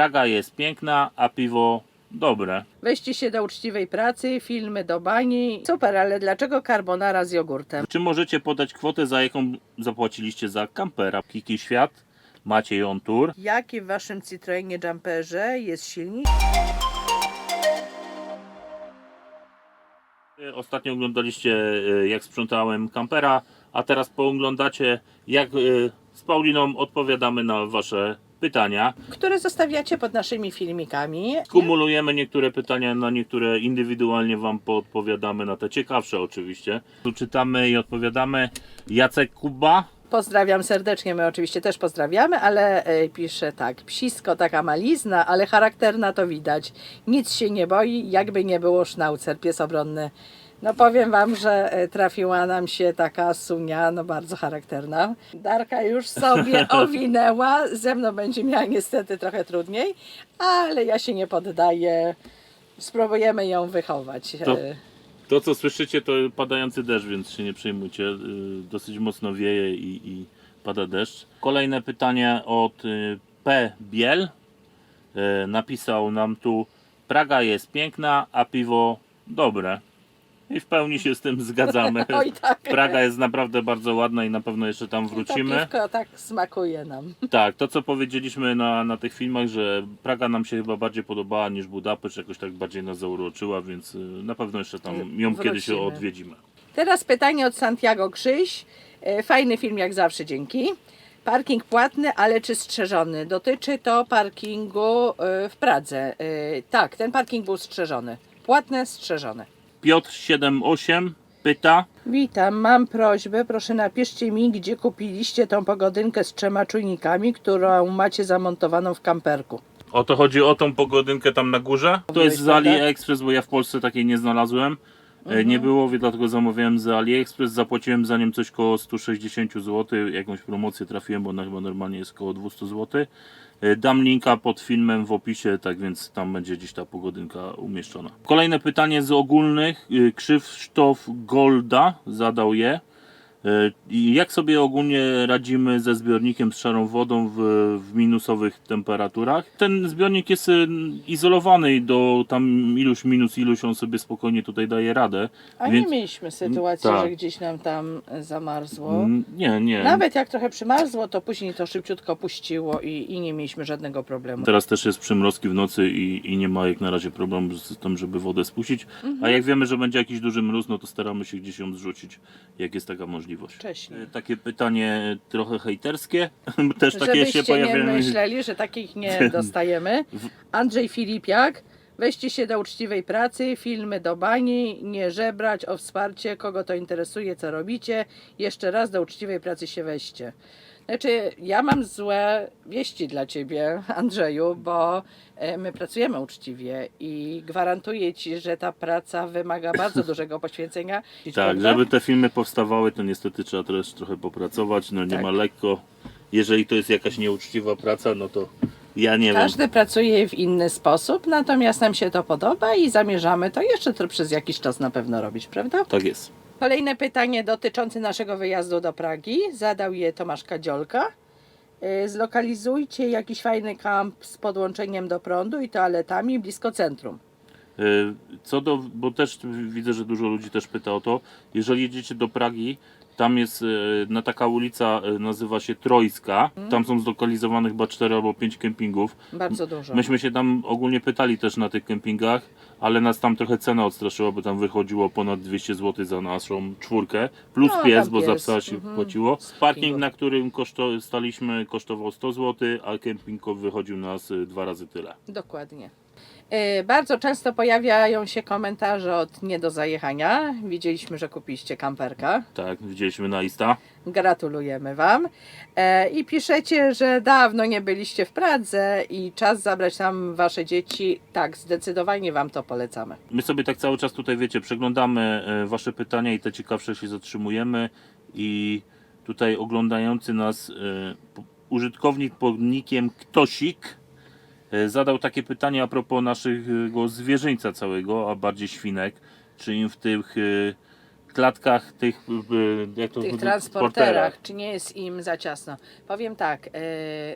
Praga jest piękna, a piwo dobre. Weźcie się do uczciwej pracy, filmy do bani. Super, ale dlaczego carbonara z jogurtem? Czy możecie podać kwotę, za jaką zapłaciliście za kampera? Kiki Świat, Maciej On Tour. Jaki w waszym Citroenie Jumperze jest silnik? Ostatnio oglądaliście e, jak sprzątałem kampera, a teraz pooglądacie jak e, z Pauliną odpowiadamy na wasze pytania. Które zostawiacie pod naszymi filmikami. Kumulujemy niektóre pytania, na niektóre indywidualnie wam podpowiadamy, na te ciekawsze oczywiście. Tu czytamy i odpowiadamy. Jacek Kuba. Pozdrawiam serdecznie, my oczywiście też pozdrawiamy, ale e, pisze tak, psisko taka malizna, ale charakterna to widać. Nic się nie boi, jakby nie było sznaucer, pies obronny. No powiem wam, że e, trafiła nam się taka sunia, no bardzo charakterna. Darka już sobie owinęła, ze mną będzie miała niestety trochę trudniej, ale ja się nie poddaję. Spróbujemy ją wychować. To- E, To co słyszycie to padający deszcz, więc się nie przejmujcie. Y, Dosyć mocno wieje i, i pada deszcz. Kolejne pytanie od P. Biel. Napisał nam tu Praga jest piękna, a piwo dobre. I w pełni się z tym zgadzamy. Oj tak. Praga jest naprawdę bardzo ładna i na pewno jeszcze tam To wrócimy. piwko tak smakuje nam. Tak, to co powiedzieliśmy na, na tych filmach, że Praga nam się chyba bardziej podobała niż Budapeszt, jakoś tak bardziej nas zauroczyła, więc y, na pewno jeszcze tam ją Wrócimy. kiedyś odwiedzimy. Teraz pytanie od Santiago Krzyś. E, Fajny film jak zawsze, dzięki. Parking płatny, ale czy strzeżony? Dotyczy to parkingu w Pradze. Tak, ten parking był strzeżony. Płatne, strzeżone. Piotr 78 pyta, Witam, mam prośbę, proszę napiszcie mi, gdzie kupiliście tą pogodynkę z trzema czujnikami, którą macie zamontowaną w kamperku. o to chodzi o tą pogodynkę tam na górze. To jest z Prawda? AliExpress, bo ja w Polsce takiej nie znalazłem. E, Nie było, więc dlatego zamówiłem z AliExpress, zapłaciłem za nią coś koło 160 zł, jakąś promocję trafiłem, bo ona chyba normalnie jest koło 200 zł. E, Dam linka pod filmem w opisie, tak więc tam będzie gdzieś ta pogodynka umieszczona. Kolejne pytanie z ogólnych. E, Krzysztof Golda zadał je. E, i Jak sobie ogólnie radzimy ze zbiornikiem z szarą wodą w, w minusowych temperaturach? Ten zbiornik jest e, izolowany i do tam iluś minus iluś on sobie spokojnie tutaj daje radę. A Więc- nie mieliśmy sytuacji, tak. że gdzieś nam tam zamarzło. Mm, Nie, nie. Nawet jak trochę przymarzło, to później to szybciutko puściło i, i nie mieliśmy żadnego problemu. Teraz też jest przymrozki w nocy i, i nie ma jak na razie problemu z tym, żeby wodę spuścić. A jak wiemy, że będzie jakiś duży mróz, no to staramy się gdzieś ją zrzucić, jak jest taka możliwość. Wcześniej. E, Takie pytanie trochę hejterskie, też takie się Żebyście nie pojawiają. myśleli, że takich nie dostajemy. Andrzej Filipiak. Weźcie się do uczciwej pracy, filmy do bani, nie żebrać o wsparcie, kogo to interesuje, co robicie. Jeszcze raz do uczciwej pracy się weźcie. Znaczy, ja mam złe wieści dla Ciebie, Andrzeju, bo e, my pracujemy uczciwie i gwarantuję Ci, że ta praca wymaga bardzo dużego poświęcenia. Tak, żeby te filmy powstawały, to niestety trzeba też trochę popracować, no nie Tak. ma lekko. Jeżeli to jest jakaś nieuczciwa praca, no to ja nie wiem. Każdy pracuje w inny sposób, natomiast nam się to podoba i zamierzamy to jeszcze to przez jakiś czas na pewno robić, prawda? Tak jest. Kolejne pytanie dotyczące naszego wyjazdu do Pragi. Zadał je Tomasz Kadziolka. Yy, Zlokalizujcie jakiś fajny kamp z podłączeniem do prądu i toaletami blisko centrum. E, Co do, bo też widzę, że dużo ludzi też pyta o to, jeżeli jedziecie do Pragi, tam jest e, na taka ulica, e, nazywa się Trojska, tam są zlokalizowane chyba 4 albo 5 kempingów. Bardzo dużo. Myśmy się tam ogólnie pytali też na tych kempingach, ale nas tam trochę cena odstraszyła, bo tam wychodziło ponad 200 zł za naszą czwórkę, plus No, pies, bo za pies, psa się mhm. płaciło. Parking, na którym koszto, staliśmy, kosztował 100 zł, a kemping wychodził nas y, dwa razy tyle. Dokładnie. Yy, Bardzo często pojawiają się komentarze od nie do zajechania. Widzieliśmy, że kupiliście kamperka. Tak, widzieliśmy na Insta. Gratulujemy Wam. E, I piszecie, że dawno nie byliście w Pradze i czas zabrać tam Wasze dzieci. Tak, zdecydowanie Wam to polecamy. My sobie tak cały czas tutaj, wiecie, przeglądamy e, Wasze pytania i te ciekawsze się zatrzymujemy i tutaj oglądający nas e, użytkownik pod nickiem Ktosik zadał takie pytanie a propos naszego zwierzyńca całego, a bardziej świnek, czy im w tych e, klatkach tych, jak to tych transporterach, czy nie jest im za ciasno? Powiem tak, e,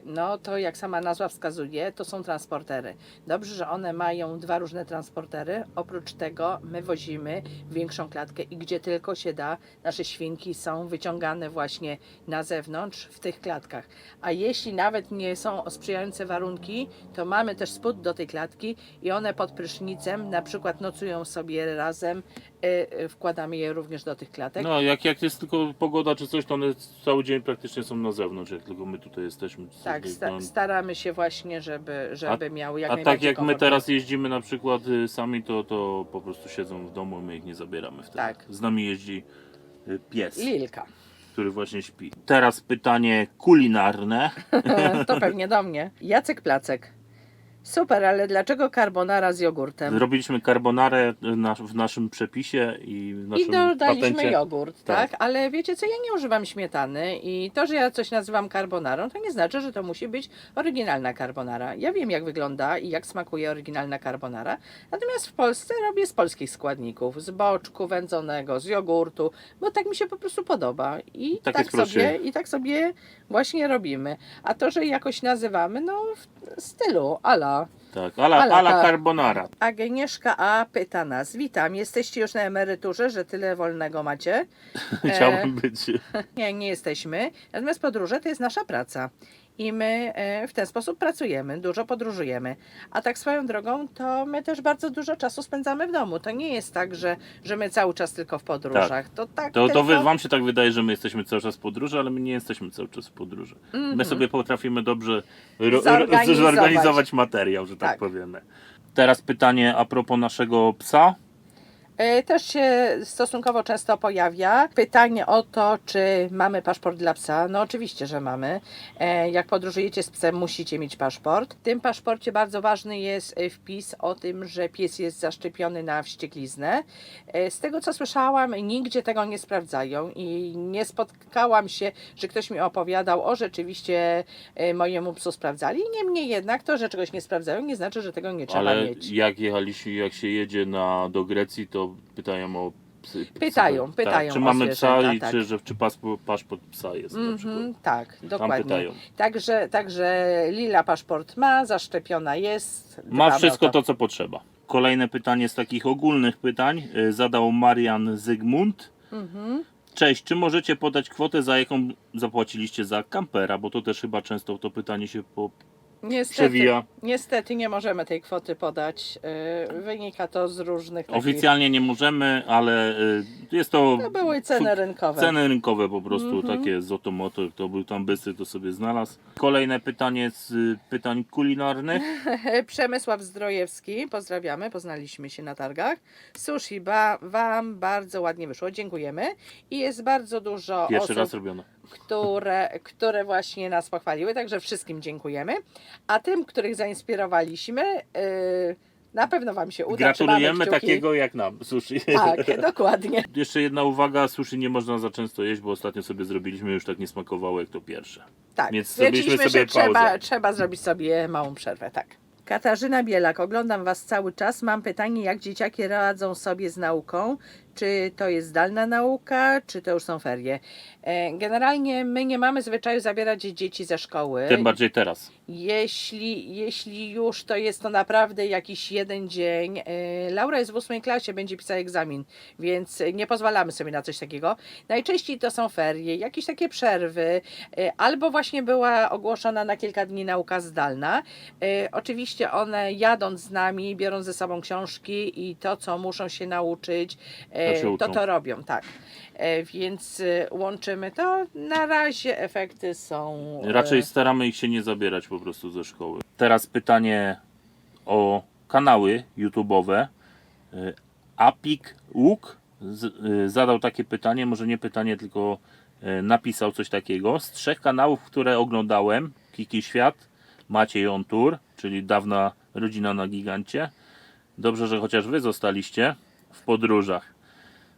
no to jak sama nazwa wskazuje, to są transportery. Dobrze, że one mają dwa różne transportery. Oprócz tego my wozimy większą klatkę i gdzie tylko się da, nasze świnki są wyciągane właśnie na zewnątrz w tych klatkach. A jeśli nawet nie są sprzyjające warunki, to mamy też spód do tej klatki i one pod prysznicem na przykład nocują sobie razem, wkładamy je również do tych klatek. No, jak, jak jest tylko pogoda czy coś, to one cały dzień praktycznie są na zewnątrz, jak tylko my tutaj jesteśmy. Tak, sta- staramy się właśnie, żeby, żeby miały jak A tak jak my teraz jeździmy na przykład y, sami, to, to po prostu siedzą w domu, my ich nie zabieramy wtedy. Tak. Z nami jeździ y, pies, Lilka. który właśnie śpi. Teraz pytanie kulinarne. to pewnie do mnie. Jacek Placek. Super, ale dlaczego carbonara z jogurtem? Zrobiliśmy carbonarę na, w naszym przepisie i w I naszym dodaliśmy patencie. jogurt, tak. Tak. Ale wiecie co, ja nie używam śmietany i to, że ja coś nazywam carbonarą, to nie znaczy, że to musi być oryginalna carbonara. Ja wiem, jak wygląda i jak smakuje oryginalna carbonara, natomiast w Polsce robię z polskich składników, z boczku wędzonego, z jogurtu, bo tak mi się po prostu podoba i Tak tak, sobie, i tak sobie właśnie robimy. A to, że jakoś nazywamy, no w stylu, ala. Tak, ala, Ala, ala carbonara. Agnieszka A. pyta nas. Witam, jesteście już na emeryturze, że tyle wolnego macie? E, Chciałbym być. Nie, nie jesteśmy. Natomiast podróże to jest nasza praca. I my e, w ten sposób pracujemy, dużo podróżujemy. A tak swoją drogą, to my też bardzo dużo czasu spędzamy w domu. To nie jest tak, że, że my cały czas tylko w podróżach. To tak To, to tylko... wy, wam się tak wydaje, że my jesteśmy cały czas w podróży, ale my nie jesteśmy cały czas w podróży. My sobie potrafimy dobrze ro, Mhm. Zorganizować. zorganizować materiał, że tak, Tak. powiemy. Teraz pytanie a propos naszego psa. E, Też się stosunkowo często pojawia pytanie o to, czy mamy paszport dla psa. No oczywiście, że mamy. E, Jak podróżujecie z psem, musicie mieć paszport. W tym paszporcie bardzo ważny jest e, wpis o tym, że pies jest zaszczepiony na wściekliznę. Z tego co słyszałam, nigdzie tego nie sprawdzają i nie spotkałam się, że ktoś mi opowiadał, o rzeczywiście mojemu psu sprawdzali. Niemniej jednak to, że czegoś nie sprawdzają, nie znaczy, że tego nie trzeba ale mieć. jak jechaliśmy, jak się jedzie na, do Grecji, to pytają o psy. psy- Pytają, tak, pytają Czy o mamy psa zwierzęta, i tak. czy, że, czy paszport, paszport psa jest na przykład. Mhm, tak, dokładnie. pytają. Także, także Lila paszport ma, zaszczepiona jest. Ma dbamy wszystko to, co potrzeba. Kolejne pytanie z takich ogólnych pytań y, zadał Marian Zygmunt. Mhm. Cześć, czy możecie podać kwotę, za jaką zapłaciliście za kampera? Bo to też chyba często to pytanie się po... Niestety, Przewija. niestety nie możemy tej kwoty podać. Yy, Wynika to z różnych. takich- Oficjalnie nie możemy, ale y, jest to. To były ceny rynkowe. Ceny rynkowe po prostu, Mhm. takie z otomoto, kto był tam bysy, to sobie znalazł. Kolejne pytanie z y, pytań kulinarnych. Przemysław Zdrojewski, pozdrawiamy, poznaliśmy się na targach. Sushi ba, Wam bardzo ładnie wyszło, dziękujemy. I jest bardzo dużo Pierwszy osób, raz robione. które, które właśnie nas pochwaliły, także wszystkim dziękujemy. A tym, których zainspirowaliśmy, yy, na pewno Wam się uda. Gratulujemy takiego jak nam, sushi. Tak, dokładnie. Jeszcze jedna uwaga, sushi nie można za często jeść, bo ostatnio sobie zrobiliśmy, już tak nie smakowało jak to pierwsze. Tak, Więc zrobiliśmy sobie że trzeba, pauzę. trzeba zrobić sobie małą przerwę, tak. Katarzyna Bielak, oglądam Was cały czas. Mam pytanie, jak dzieciaki radzą sobie z nauką? Czy to jest zdalna nauka, czy to już są ferie? E, Generalnie my nie mamy zwyczaju zabierać dzieci ze szkoły. Tym bardziej teraz. Jeśli, jeśli już, to jest to naprawdę jakiś jeden dzień. E, Laura jest w ósmej klasie, będzie pisała egzamin, więc nie pozwalamy sobie na coś takiego. Najczęściej to są ferie, jakieś takie przerwy, e, albo właśnie była ogłoszona na kilka dni nauka zdalna. Oczywiście one jadąc z nami, biorą ze sobą książki i to, co muszą się nauczyć, To się to robią, tak. E, Więc e, łączymy to. Na razie efekty są. Raczej staramy ich się nie zabierać po prostu ze szkoły. Teraz pytanie o kanały YouTube'owe. Y, Apik Łuk y, zadał takie pytanie, może nie pytanie, tylko y, napisał coś takiego. Z trzech kanałów, które oglądałem, Kiki Świat, Maciej On Tour, czyli dawna rodzina na gigancie. Dobrze, że chociaż wy zostaliście w podróżach.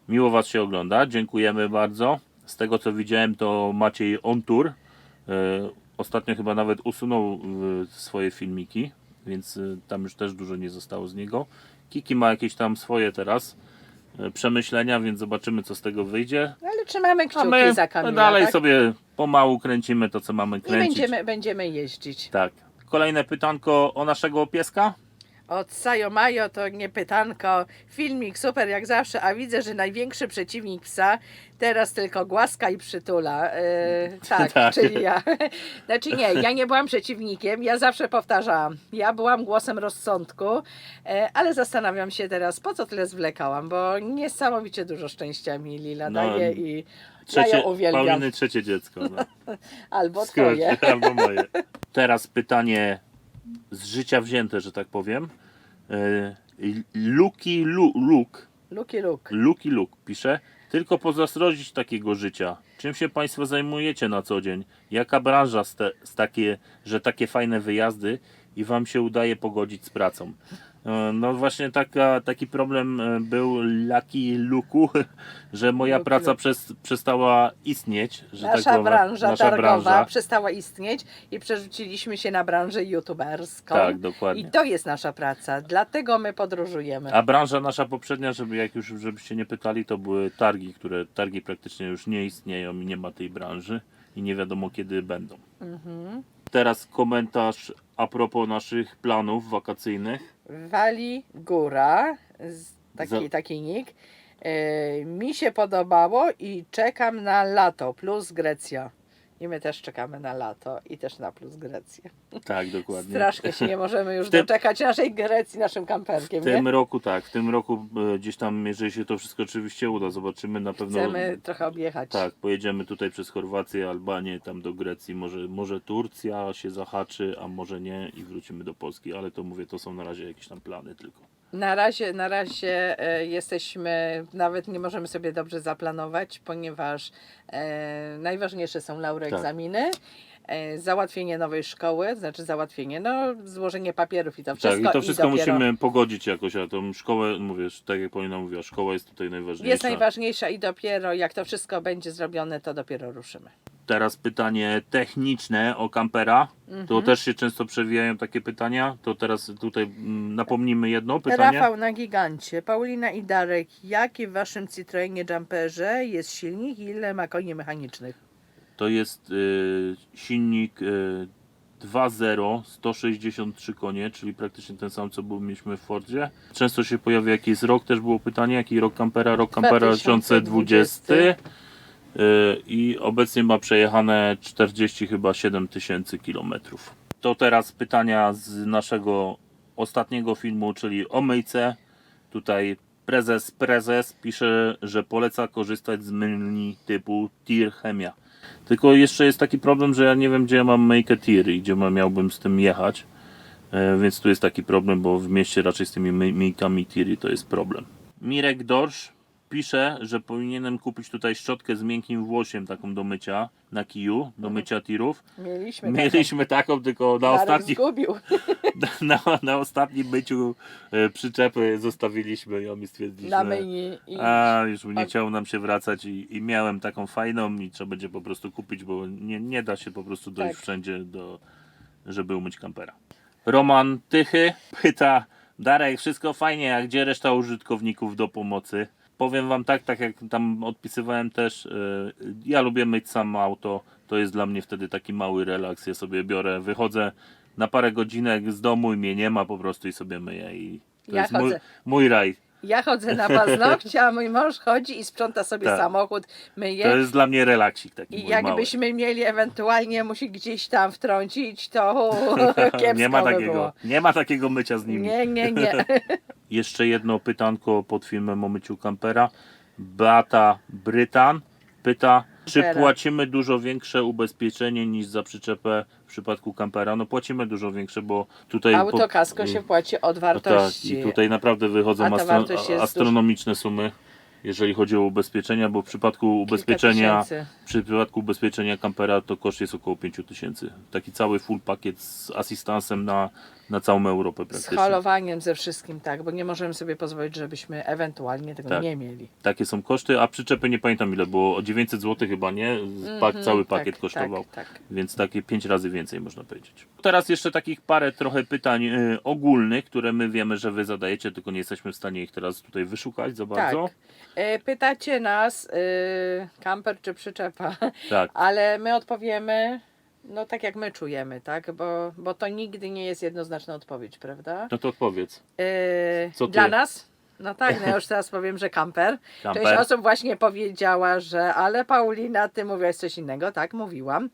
Miło Was się ogląda, dziękujemy bardzo. Z tego co widziałem, to Maciej On Tour. e, Ostatnio chyba nawet usunął e, swoje filmiki, więc e, tam już też dużo nie zostało z niego. Kiki ma jakieś tam swoje teraz przemyślenia, więc zobaczymy co z tego wyjdzie. Ale trzymamy A kciuki my za Kamila, dalej tak? sobie pomału kręcimy to co mamy I kręcić. będziemy, będziemy jeździć. Tak. Kolejne pytanko o naszego pieska. Od Sajo Majo to nie pytanko. Filmik super jak zawsze, a widzę, że największy przeciwnik psa teraz tylko głaska i przytula. Yy, tak, Tak. czyli ja. Znaczy nie, ja nie byłam przeciwnikiem, ja zawsze powtarzałam. Ja byłam głosem rozsądku, e, ale zastanawiam się teraz, po co tyle zwlekałam, bo niesamowicie dużo szczęścia mi Lila No, daje i Trzecie, ja ją uwielbiam. Pauliny trzecie dziecko. No. Albo twoje. albo moje. Teraz pytanie z życia wzięte, że tak powiem. E, Luki Lu, Luke, Luki Luk. Luki Luke pisze. Tylko pozazdrościć takiego życia. Czym się Państwo zajmujecie na co dzień? Jaka branża z, te, z takie, że takie fajne wyjazdy i Wam się udaje pogodzić z pracą? E, No właśnie taka, taki problem e, był Lucky Luku, że moja Lucky praca przez, przestała istnieć. Że Nasza tak branża Nasza targowa branża. przestała istnieć i przerzuciliśmy się na branżę youtuberską. Tak, dokładnie. I to jest nasza praca, dlatego my podróżujemy. A branża nasza poprzednia, żeby jak już żebyście nie pytali, to były targi, które targi praktycznie już nie istnieją i nie ma tej branży i nie wiadomo kiedy będą. Mhm. Teraz komentarz a propos naszych planów wakacyjnych. Wali Góra, taki, taki nick. E, mi się podobało i czekam na lato plus Grecja. I my też czekamy na lato i też na plus Grecję. Tak, dokładnie. Strasznie się nie możemy już tym- doczekać naszej Grecji naszym kamperkiem. W tym Nie? roku tak, w tym roku e, gdzieś tam, jeżeli się to wszystko oczywiście uda, zobaczymy na pewno. Chcemy trochę objechać. Tak, pojedziemy tutaj przez Chorwację, Albanię, tam do Grecji, może, może Turcja się zahaczy, a może nie i wrócimy do Polski, ale to mówię, to są na razie jakieś tam plany tylko. Na razie, na razie e, jesteśmy, nawet nie możemy sobie dobrze zaplanować, ponieważ e, najważniejsze są laury Tak. egzaminy, e, załatwienie nowej szkoły, znaczy załatwienie, no złożenie papierów i to Tak, wszystko. i to wszystko dopiero musimy pogodzić jakoś, a tą szkołę, mówię, tak jak Paulina mówiła, szkoła jest tutaj najważniejsza. Jest najważniejsza i dopiero jak to wszystko będzie zrobione, to dopiero ruszymy. Teraz pytanie techniczne o kampera. Mhm. To też się często przewijają takie pytania. To teraz tutaj mm, napomnimy jedno pytanie. Rafał na gigancie. Paulina i Darek, jaki w waszym Citroenie Jumperze jest silnik i ile ma koni mechanicznych? To jest y, silnik y, 2.0, 163 konie, czyli praktycznie ten sam co był, mieliśmy w Fordzie. Często się pojawia jaki jest rok, też było pytanie, jaki rok kampera, rok kampera 2020. 2020. Y, I obecnie ma przejechane 40 chyba 7 tysięcy kilometrów. To teraz pytania z naszego ostatniego filmu, czyli o myjce. Tutaj prezes prezes pisze, że poleca korzystać z myjni typu Tir Chemia. Tylko jeszcze jest taki problem, że ja nie wiem gdzie ja mam myjkę Tir i gdzie miałbym z tym jechać. E, więc tu jest taki problem, bo w mieście raczej z tymi myj- myjkami Tiri to jest problem. Mirek Dorsz pisze, że powinienem kupić tutaj szczotkę z miękkim włosiem taką do mycia na kiju, do mycia tirów. Mieliśmy, Mieliśmy taką, tylko na Darek ostatni, zgubił. na, na ostatnim myciu e, przyczepy zostawiliśmy ją i stwierdziliśmy. I A, już nie chciało nam się wracać i, i miałem taką fajną i trzeba będzie po prostu kupić, bo nie, nie da się po prostu dojść Tak. wszędzie, do, żeby umyć kampera. Roman Tychy pyta, Darek, wszystko fajnie, a gdzie reszta użytkowników do pomocy? Powiem wam tak, tak jak tam odpisywałem też, e, ja lubię myć sam auto, to jest dla mnie wtedy taki mały relaks, ja sobie biorę, wychodzę na parę godzinek z domu i mnie nie ma po prostu i sobie myję i to Ja jest mój, mój raj. Ja chodzę na paznokcie, a mój mąż chodzi i sprząta sobie Tak. samochód, To myje. jest dla mnie relaksik taki I mój mały. jakbyśmy mieli ewentualnie musi gdzieś tam wtrącić, to kiepsko nie ma by takiego, było. nie ma takiego mycia z nimi. Nie, nie, nie. Jeszcze jedno pytanko pod filmem o myciu kampera. Beata Brytan pyta, czy Kampera. płacimy dużo większe ubezpieczenie niż za przyczepę w przypadku kampera? No płacimy dużo większe, bo tutaj... Autokasko się płaci od tak, wartości. i tutaj naprawdę wychodzą A ta astro, wartość jest astronomiczne sumy, jeżeli chodzi o ubezpieczenia, bo w przypadku Kilka ubezpieczenia tysięcy. w przypadku ubezpieczenia kampera to koszt jest około 5000. Taki cały full pakiet z asystansem na na całą Europę Z praktycznie. holowaniem, ze wszystkim, tak, bo nie możemy sobie pozwolić, żebyśmy ewentualnie tego Tak. nie mieli. Takie są koszty, a przyczepy nie pamiętam ile było, o 900 zł chyba, nie? Pak, cały pakiet tak, kosztował. Tak, tak. Więc takie 5 razy więcej można powiedzieć. Teraz jeszcze takich parę trochę pytań y, ogólnych, które my wiemy, że wy zadajecie, tylko nie jesteśmy w stanie ich teraz tutaj wyszukać za bardzo. Tak. E, Pytacie nas, e, kamper czy przyczepa, Tak. ale my odpowiemy, no tak jak my czujemy, tak, bo, bo to nigdy nie jest jednoznaczna odpowiedź, prawda? No to odpowiedz. Co ty? Dla nas? No tak, no ja już teraz powiem, że kamper. Kamper. Część osób właśnie powiedziała, że ale Paulina, ty mówiłaś coś innego. Tak, mówiłam.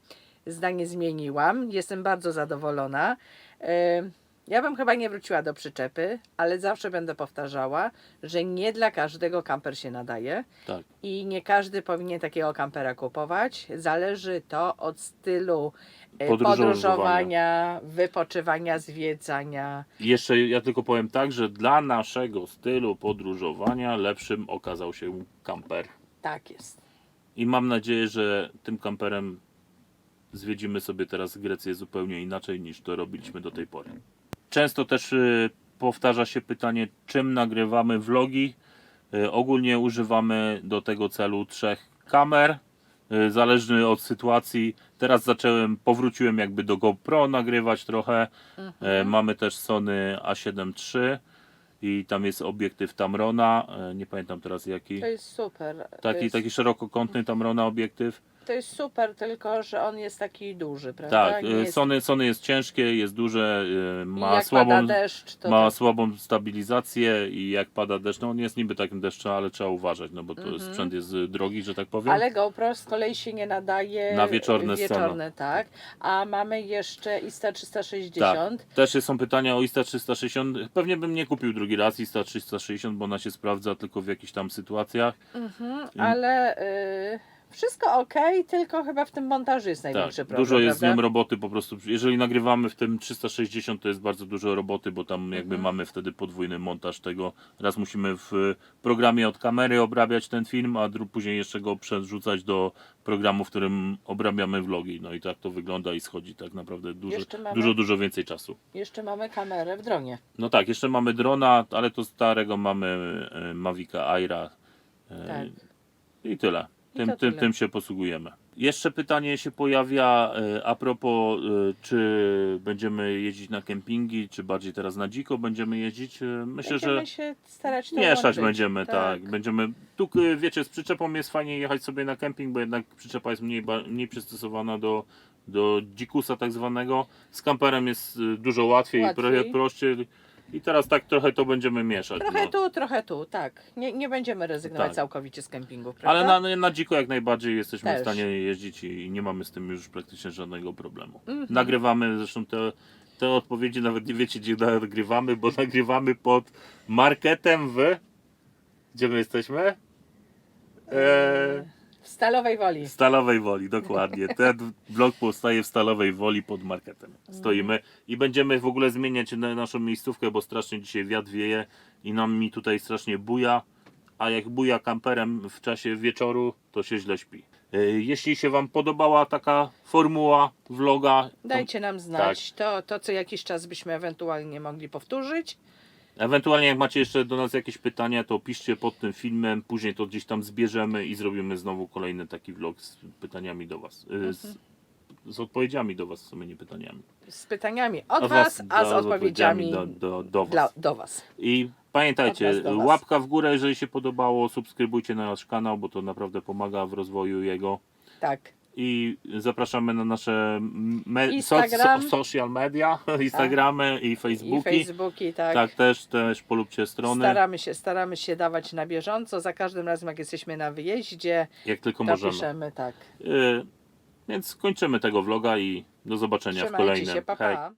Zdanie zmieniłam. Jestem bardzo zadowolona. E, Ja bym chyba nie wróciła do przyczepy, ale zawsze będę powtarzała, że nie dla każdego kamper się nadaje Tak. i nie każdy powinien takiego kampera kupować. Zależy to od stylu e, Podróżowania. podróżowania, wypoczywania, zwiedzania. I jeszcze ja tylko powiem tak, że dla naszego stylu podróżowania lepszym okazał się kamper. Tak jest. I mam nadzieję, że tym kamperem zwiedzimy sobie teraz Grecję zupełnie inaczej niż to robiliśmy do tej pory. Często też y, powtarza się pytanie, czym nagrywamy vlogi. Y, ogólnie używamy do tego celu trzech kamer, y, zależnie od sytuacji. Teraz zacząłem, powróciłem jakby do GoPro nagrywać trochę. Y, mamy też Sony A7 III i tam jest obiektyw Tamrona, nie pamiętam teraz jaki. To jest super. Taki, jest... taki szerokokątny Tamrona obiektyw. To jest super, tylko że on jest taki duży, prawda? Tak, Nie y, jest... Sony, Sony jest ciężkie, jest duże, y, I ma jak słabą, pada deszcz, to ma tak. słabą stabilizację i jak pada deszcz, no on jest niby takim deszczem, ale trzeba uważać, no bo to Mhm. sprzęt jest y, drogi, że tak powiem. Ale GoPro z kolei się nie nadaje Na wieczorne wieczorne tak. A mamy jeszcze Insta360. Tak. Też są pytania o Insta360. Pewnie bym nie kupił drugi raz Insta360, bo ona się sprawdza tylko w jakichś tam sytuacjach. Mhm, ale y, wszystko ok, tylko chyba w tym montażu jest Tak, największy problem. dużo jest z prawda? nią roboty po prostu. Jeżeli nagrywamy w tym 360, to jest bardzo dużo roboty, bo tam jakby Mhm. mamy wtedy podwójny montaż tego. Raz musimy w programie od kamery obrabiać ten film, a później jeszcze go przerzucać do programu, w którym obrabiamy vlogi. No i tak to wygląda i schodzi tak naprawdę dużo, mamy- dużo, dużo więcej czasu. Jeszcze mamy kamerę w dronie. No tak, jeszcze mamy drona, ale to starego mamy e, Mavica Aira. e, Tak. I tyle. I Tym, tym, tym się posługujemy. Jeszcze pytanie się pojawia e, a propos, e, czy będziemy jeździć na kempingi, czy bardziej teraz na dziko będziemy jeździć. E, Myślę, Będziemy że się starać to mieszać łączyć. będziemy, tak. Będziemy, tu wiecie, z przyczepą jest fajnie jechać sobie na kemping, bo jednak przyczepa jest mniej, mniej przystosowana do, do dzikusa tak zwanego. Z kamperem jest dużo łatwiej, Łatwiej. trochę prościej. I teraz tak trochę to będziemy mieszać. Trochę no. tu, trochę tu, tak. Nie, nie będziemy rezygnować Tak. całkowicie z kempingu, prawda? Ale na, na dziko jak najbardziej jesteśmy Też. w stanie jeździć i nie mamy z tym już praktycznie żadnego problemu. Mhm. Nagrywamy zresztą te, te odpowiedzi, nawet nie wiecie gdzie nagrywamy, bo nagrywamy pod marketem w... Gdzie my jesteśmy? Eee, Stalowej Woli. Stalowej Woli, dokładnie. Ten blog powstaje w Stalowej Woli pod marketem. Stoimy i będziemy w ogóle zmieniać na naszą miejscówkę, bo strasznie dzisiaj wiatr wieje i nam mi tutaj strasznie buja, a jak buja kamperem w czasie wieczoru, to się źle śpi. E, Jeśli się Wam podobała taka formuła vloga, to Dajcie nam znać Tak. to, to, co jakiś czas byśmy ewentualnie mogli powtórzyć. Ewentualnie jak macie jeszcze do nas jakieś pytania, to piszcie pod tym filmem, później to gdzieś tam zbierzemy i zrobimy znowu kolejny taki vlog z pytaniami do Was. E, Z, z odpowiedziami do Was, w sumie nie pytaniami. Z pytaniami od Od Was, a z do- odpowiedziami do, do, do Was. dla, do Was. I pamiętajcie, was was. łapka w górę, jeżeli się podobało, subskrybujcie nasz kanał, bo to naprawdę pomaga w rozwoju jego. Tak. I zapraszamy na nasze me- so, social media, Instagramy i I Facebooki. Facebooki, tak. tak, też, też polubcie strony, Staramy się, staramy się dawać na bieżąco. Za każdym razem, jak jesteśmy na wyjeździe, jak tylko możemy. piszemy tak. Y, więc kończymy tego vloga i do zobaczenia w Trzymajcie kolejnym. się, pa, pa.